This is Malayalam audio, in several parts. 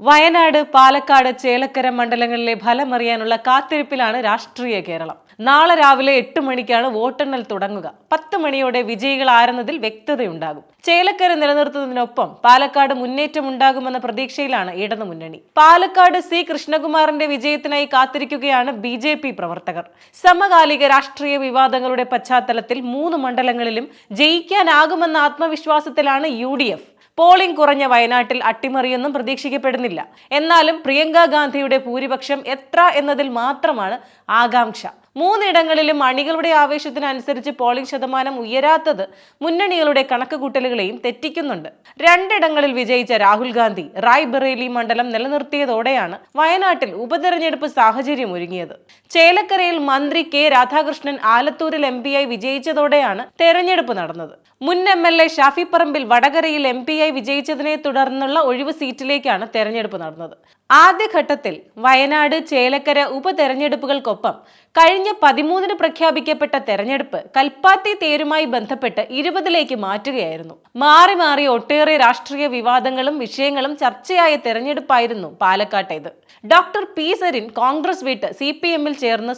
വയനാട് പാലക്കാട് ചേലക്കര മണ്ഡലങ്ങളിലെ ഫലമറിയാനുള്ള കാത്തിരിപ്പിലാണ് രാഷ്ട്രീയ കേരളം. നാളെ രാവിലെ എട്ട് മണിക്കാണ് വോട്ടെണ്ണൽ തുടങ്ങുക. പത്ത് മണിയോടെ വിജയികൾ ആരെന്നതിൽ വ്യക്തതയുണ്ടാകും. ചേലക്കര നിലനിർത്തുന്നതിനൊപ്പം പാലക്കാട് മുന്നേറ്റമുണ്ടാകുമെന്ന പ്രതീക്ഷയിലാണ് ഇടതു മുന്നണി. പാലക്കാട് സി കൃഷ്ണകുമാറിന്റെ വിജയത്തിനായി കാത്തിരിക്കുകയാണ് ബി ജെ പി പ്രവർത്തകർ. സമകാലിക രാഷ്ട്രീയ വിവാദങ്ങളുടെ പശ്ചാത്തലത്തിൽ മൂന്ന് മണ്ഡലങ്ങളിലും ജയിക്കാനാകുമെന്ന ആത്മവിശ്വാസത്തിലാണ് യു ഡി എഫ്. പോളിംഗ് കുറഞ്ഞ വയനാട്ടിൽ അട്ടിമറിയൊന്നും പ്രതീക്ഷിക്കപ്പെടുന്നില്ല. എന്നാലും പ്രിയങ്ക ഗാന്ധിയുടെ ഭൂരിപക്ഷം എത്ര എന്നതിൽ മാത്രമാണ് ആകാംക്ഷ. മൂന്നിടങ്ങളിലും അണികളുടെ ആവേശത്തിനനുസരിച്ച് പോളിംഗ് ശതമാനം ഉയരാത്തത് മുന്നണികളുടെ കണക്കുകൂട്ടലുകളെയും തെറ്റിക്കുന്നുണ്ട്. രണ്ടിടങ്ങളിൽ വിജയിച്ച രാഹുൽ ഗാന്ധി റായ്ബറേലി മണ്ഡലം നിലനിർത്തിയതോടെയാണ് വയനാട്ടിൽ ഉപതെരഞ്ഞെടുപ്പ് സാഹചര്യം ഒരുങ്ങിയത്. ചേലക്കരയിൽ മന്ത്രി കെ രാധാകൃഷ്ണൻ ആലത്തൂരിൽ എം വിജയിച്ചതോടെയാണ് തെരഞ്ഞെടുപ്പ് നടന്നത്. മുൻ M L A Shafi Parambil വടകരയിൽ എം പിയായി വിജയിച്ചതിനെ തുടർന്നുള്ള ഒഴിവ് സീറ്റിലേക്കാണ് തെരഞ്ഞെടുപ്പ് നടന്നത്. ആദ്യഘട്ടത്തിൽ വയനാട് ചേലക്കര ഉപതെരഞ്ഞെടുപ്പുകൾക്കൊപ്പം കഴിഞ്ഞ പതിമൂന്നിന് പ്രഖ്യാപിക്കപ്പെട്ട തെരഞ്ഞെടുപ്പ് കൽപ്പാത്തി തേരുമായി ബന്ധപ്പെട്ട് ഇരുപതിലേക്ക് മാറ്റുകയായിരുന്നു. മാറി മാറി ഒട്ടേറെ രാഷ്ട്രീയ വിവാദങ്ങളും വിഷയങ്ങളും ചർച്ചയായ തെരഞ്ഞെടുപ്പായിരുന്നു പാലക്കാട്ടേത്. ഡോക്ടർ പി സരിൻ കോൺഗ്രസ് വിട്ട് സി പി എമ്മിൽ ചേർന്ന്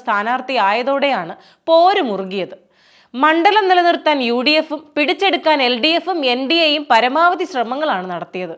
പോര് മുറുകിയത്. മണ്ഡലം നിലനിർത്താൻ യു ഡി എഫും പിടിച്ചെടുക്കാൻ എൽ ഡി എഫും എൻ ഡി എയും പരമാവധി ശ്രമങ്ങളാണ് നടത്തിയത്.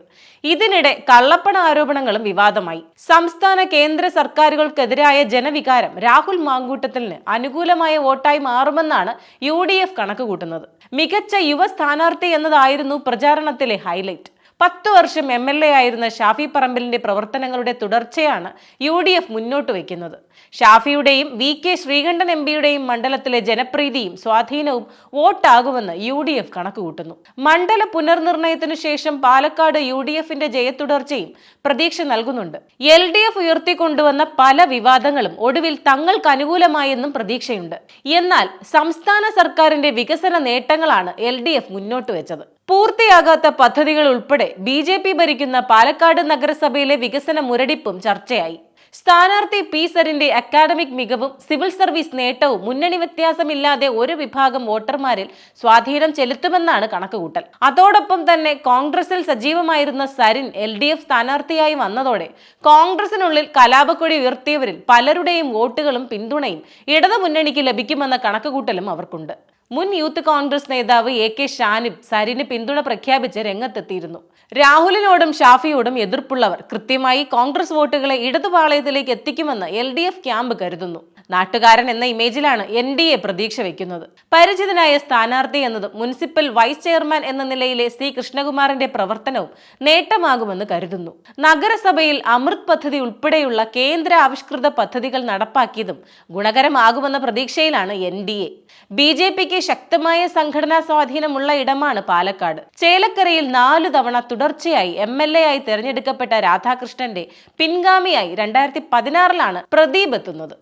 ഇതിനിടെ കള്ളപ്പണ ആരോപണങ്ങളും വിവാദമായി. സംസ്ഥാന കേന്ദ്ര സർക്കാരുകൾക്കെതിരായ ജനവികാരം രാഹുൽ മാങ്കൂട്ടത്തിന് അനുകൂലമായ വോട്ടായി മാറുമെന്നാണ് യു ഡി എഫ് കണക്കുകൂട്ടുന്നത്. മികച്ച യുവ സ്ഥാനാർത്ഥി എന്നതായിരുന്നു പ്രചാരണത്തിലെ ഹൈലൈറ്റ്. പത്തു വർഷം എം എൽ എ ആയിരുന്ന ഷാഫി പറമ്പിലിന്റെ പ്രവർത്തനങ്ങളുടെ തുടർച്ചയാണ് യു ഡി എഫ് മുന്നോട്ട് വയ്ക്കുന്നത്. ഷാഫിയുടെയും വി കെ ശ്രീകണ്ഠൻ എം പിയുടെയും മണ്ഡലത്തിലെ ജനപ്രീതിയും സ്വാധീനവും വോട്ടാകുമെന്ന് യു ഡി എഫ് കണക്കുകൂട്ടുന്നു. മണ്ഡല പുനർനിർണയത്തിനു ശേഷം പാലക്കാട് യു ഡി എഫിന്റെ ജയത്തുടർച്ചയും പ്രതീക്ഷ നൽകുന്നുണ്ട്. എൽ ഡി എഫ് ഉയർത്തിക്കൊണ്ടുവന്ന പല വിവാദങ്ങളും ഒടുവിൽ തങ്ങൾക്ക് അനുകൂലമായെന്നും പ്രതീക്ഷയുണ്ട്. എന്നാൽ സംസ്ഥാന സർക്കാരിന്റെ വികസന നേട്ടങ്ങളാണ് എൽ ഡി എഫ് മുന്നോട്ട് വെച്ചത്. പൂർത്തിയാകാത്ത പദ്ധതികൾ ഉൾപ്പെടെ ബി ജെ പി ഭരിക്കുന്ന പാലക്കാട് നഗരസഭയിലെ വികസന മുരടിപ്പും ചർച്ചയായി. സ്ഥാനാർത്ഥി പി സരിന്റെ അക്കാഡമിക് മികവും സിവിൽ സർവീസ് നേട്ടവും മുന്നണി വ്യത്യാസമില്ലാതെ ഒരു വിഭാഗം വോട്ടർമാരിൽ സ്വാധീനം ചെലുത്തുമെന്നാണ് കണക്കുകൂട്ടൽ. അതോടൊപ്പം തന്നെ കോൺഗ്രസിൽ സജീവമായിരുന്ന സരിൻ എൽ ഡി എഫ് സ്ഥാനാർത്ഥിയായി വന്നതോടെ കോൺഗ്രസിനുള്ളിൽ കലാപക്കൊടി ഉയർത്തിയവരിൽ പലരുടെയും വോട്ടുകളും പിന്തുണയും ഇടതുമുന്നണിക്ക് ലഭിക്കുമെന്ന കണക്കുകൂട്ടലും അവർക്കുണ്ട്. മുൻ യൂത്ത് കോൺഗ്രസ് നേതാവ് എ കെ ഷാനിബ് സരിന് പിന്തുണ പ്രഖ്യാപിച്ച് രംഗത്തെത്തിയിരുന്നു. രാഹുലിനോടും ഷാഫിയോടും എതിർപ്പുള്ളവർ കൃത്യമായി കോൺഗ്രസ് വോട്ടുകളെ ഇടതുപാളയത്തിലേക്ക് എത്തിക്കുമെന്ന് എൽ ഡി എഫ് ക്യാമ്പ് കരുതുന്നു. നാട്ടുകാരൻ എന്ന ഇമേജിലാണ് എൻ ഡി എ പ്രതീക്ഷ വെക്കുന്നത്. പരിചിതനായ സ്ഥാനാർത്ഥി എന്നത് മുനിസിപ്പൽ വൈസ് ചെയർമാൻ എന്ന നിലയിലെ സി കൃഷ്ണകുമാറിന്റെ പ്രവർത്തനവും നേട്ടമാകുമെന്ന് കരുതുന്നു. നഗരസഭയിൽ അമൃത് പദ്ധതി ഉൾപ്പെടെയുള്ള കേന്ദ്ര ആവിഷ്കൃത പദ്ധതികൾ നടപ്പാക്കിയതും ഗുണകരമാകുമെന്ന പ്രതീക്ഷയിലാണ് N D A. B J പിക്ക് ശക്തമായ സംഘടനാ സ്വാധീനമുള്ള ഇടമാണ് പാലക്കാട്. ചേലക്കരയിൽ നാലു തവണ തുടർച്ചയായി എം എൽ എ ആയി തെരഞ്ഞെടുക്കപ്പെട്ട രാധാകൃഷ്ണന്റെ പിൻഗാമിയായി രണ്ടായിരത്തി പതിനാറിലാണ് പ്രദീപ് എത്തുന്നത്.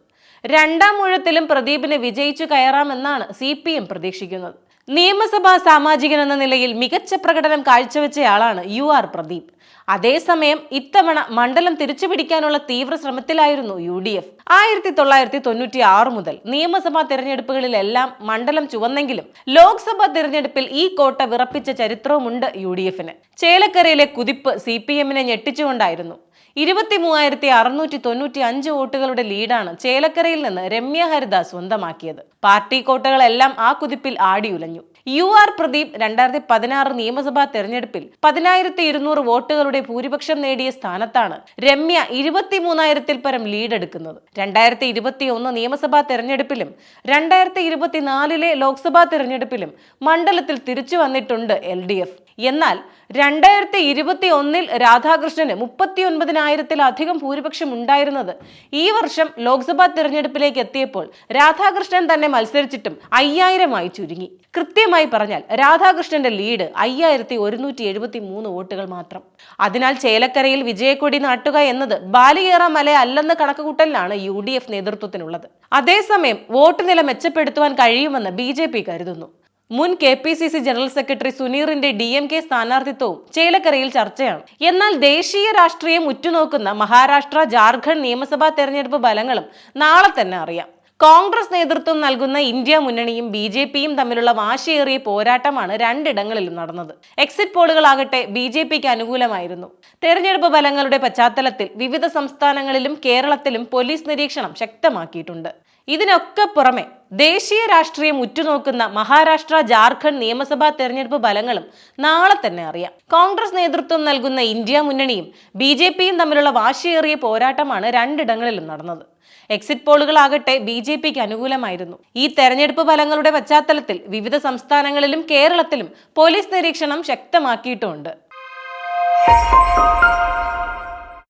രണ്ടാം ഊഴത്തിലും പ്രദീപിന് വിജയിച്ചു കയറാമെന്നാണ് സി പി എം പ്രതീക്ഷിക്കുന്നത്. നിയമസഭാ സാമാജികൻ എന്ന നിലയിൽ മികച്ച പ്രകടനം കാഴ്ചവെച്ചയാളാണ് യു ആർ പ്രദീപ്. അതേസമയം ഇത്തവണ മണ്ഡലം തിരിച്ചുപിടിക്കാനുള്ള തീവ്ര ശ്രമത്തിലായിരുന്നു യു ഡി എഫ്. ആയിരത്തി തൊള്ളായിരത്തി തൊണ്ണൂറ്റി ആറ് മുതൽ നിയമസഭാ തെരഞ്ഞെടുപ്പുകളിലെല്ലാം മണ്ഡലം ചുവന്നെങ്കിലും ലോക്സഭാ തെരഞ്ഞെടുപ്പിൽ ഈ കോട്ട വിറപ്പിച്ച ചരിത്രവുമുണ്ട് യു ഡി എഫിന്. ചേലക്കരയിലെ കുതിപ്പ് സി പി എമ്മിനെ ഞെട്ടിച്ചുകൊണ്ടായിരുന്നു. ഇരുപത്തി മൂവായിരത്തി അറുന്നൂറ്റി തൊണ്ണൂറ്റി അഞ്ച് വോട്ടുകളുടെ ലീഡാണ് ചേലക്കരയിൽ നിന്ന് രമ്യ ഹരിദാസ് സ്വന്തമാക്കിയത്. പാർട്ടി കോട്ടകളെല്ലാം ആ കുതിപ്പിൽ ആടിയുലഞ്ഞു. യു ആർ പ്രദീപ് രണ്ടായിരത്തി പതിനാറ് നിയമസഭാ തെരഞ്ഞെടുപ്പിൽ പതിനായിരത്തി ഇരുന്നൂറ് വോട്ടുകളുടെ ഭൂരിപക്ഷം നേടിയ സ്ഥാനത്താണ് രമ്യ ഇരുപത്തി മൂന്നായിരത്തിൽ പരം ലീഡ് എടുക്കുന്നത് രണ്ടായിരത്തി ഇരുപത്തി ഒന്ന് നിയമസഭാ തെരഞ്ഞെടുപ്പിലും രണ്ടായിരത്തി ഇരുപത്തിനാലിലെ ലോക്സഭാ തെരഞ്ഞെടുപ്പിലും മണ്ഡലത്തിൽ തിരിച്ചു വന്നിട്ടുണ്ട് എൽ ഡി എഫ്. എന്നാൽ രണ്ടായിരത്തി ഇരുപത്തി ഒന്നിൽ രാധാകൃഷ്ണന് മുപ്പത്തി ഒൻപതിനായിരത്തിലധികം ഭൂരിപക്ഷം ഉണ്ടായിരുന്നത്. ഈ വർഷം ലോക്സഭാ തിരഞ്ഞെടുപ്പിലേക്ക് എത്തിയപ്പോൾ രാധാകൃഷ്ണൻ തന്നെ മത്സരിച്ചിട്ടും അയ്യായിരമായി ചുരുങ്ങി. കൃത്യമായി പറഞ്ഞാൽ രാധാകൃഷ്ണന്റെ ലീഡ് അയ്യായിരത്തി ഒരുന്നൂറ്റി എഴുപത്തി മൂന്ന് വോട്ടുകൾ മാത്രം. അതിനാൽ ചേലക്കരയിൽ വിജയക്കൊടി നാട്ടുക എന്നത് ബാലിയേറ മല അല്ലെന്ന കണക്കുകൂട്ടലിലാണ് യു ഡി എഫ് നേതൃത്വത്തിനുള്ളത്. അതേസമയം വോട്ട് നില മെച്ചപ്പെടുത്തുവാൻ കഴിയുമെന്ന് ബി കരുതുന്നു. മുൻ K P C C general secretary സുനീറിന്റെ D M K സ്ഥാനാർത്ഥിത്വവും ചേലക്കരയിൽ ചർച്ചയാണ്. എന്നാൽ ദേശീയ രാഷ്ട്രീയം ഉറ്റുനോക്കുന്ന മഹാരാഷ്ട്ര ജാർഖണ്ഡ് നിയമസഭാ തെരഞ്ഞെടുപ്പ് ഫലങ്ങളും നാളെ തന്നെ അറിയാം. കോൺഗ്രസ് നേതൃത്വം നൽകുന്ന ഇന്ത്യ മുന്നണിയും ബി ജെ പിയും തമ്മിലുള്ള വാശിയേറിയ പോരാട്ടമാണ് രണ്ടിടങ്ങളിലും നടന്നത്. എക്സിറ്റ് പോളുകളാകട്ടെ ബി ജെ പിക്ക് അനുകൂലമായിരുന്നു. തെരഞ്ഞെടുപ്പ് ഫലങ്ങളുടെ പശ്ചാത്തലത്തിൽ വിവിധ സംസ്ഥാനങ്ങളിലും കേരളത്തിലും പോലീസ് നിരീക്ഷണം ശക്തമാക്കിയിട്ടുണ്ട്. ഇതിനൊക്കെ പുറമെ ദേശീയ രാഷ്ട്രീയം ഉറ്റുനോക്കുന്ന മഹാരാഷ്ട്ര ജാർഖണ്ഡ് നിയമസഭാ തെരഞ്ഞെടുപ്പ് ഫലങ്ങളും നാളെ തന്നെ അറിയാം. കോൺഗ്രസ് നേതൃത്വം നൽകുന്ന ഇന്ത്യ മുന്നണിയും ബി ജെ പിയും തമ്മിലുള്ള വാശിയേറിയ പോരാട്ടമാണ് രണ്ടിടങ്ങളിലും നടന്നത്. എക്സിറ്റ് പോളുകളാകട്ടെ ബി ജെ പിക്ക് അനുകൂലമായിരുന്നു. ഈ തെരഞ്ഞെടുപ്പ് ഫലങ്ങളുടെ പശ്ചാത്തലത്തിൽ വിവിധ സംസ്ഥാനങ്ങളിലും കേരളത്തിലും പോലീസ് നിരീക്ഷണം ശക്തമാക്കിയിട്ടുമുണ്ട്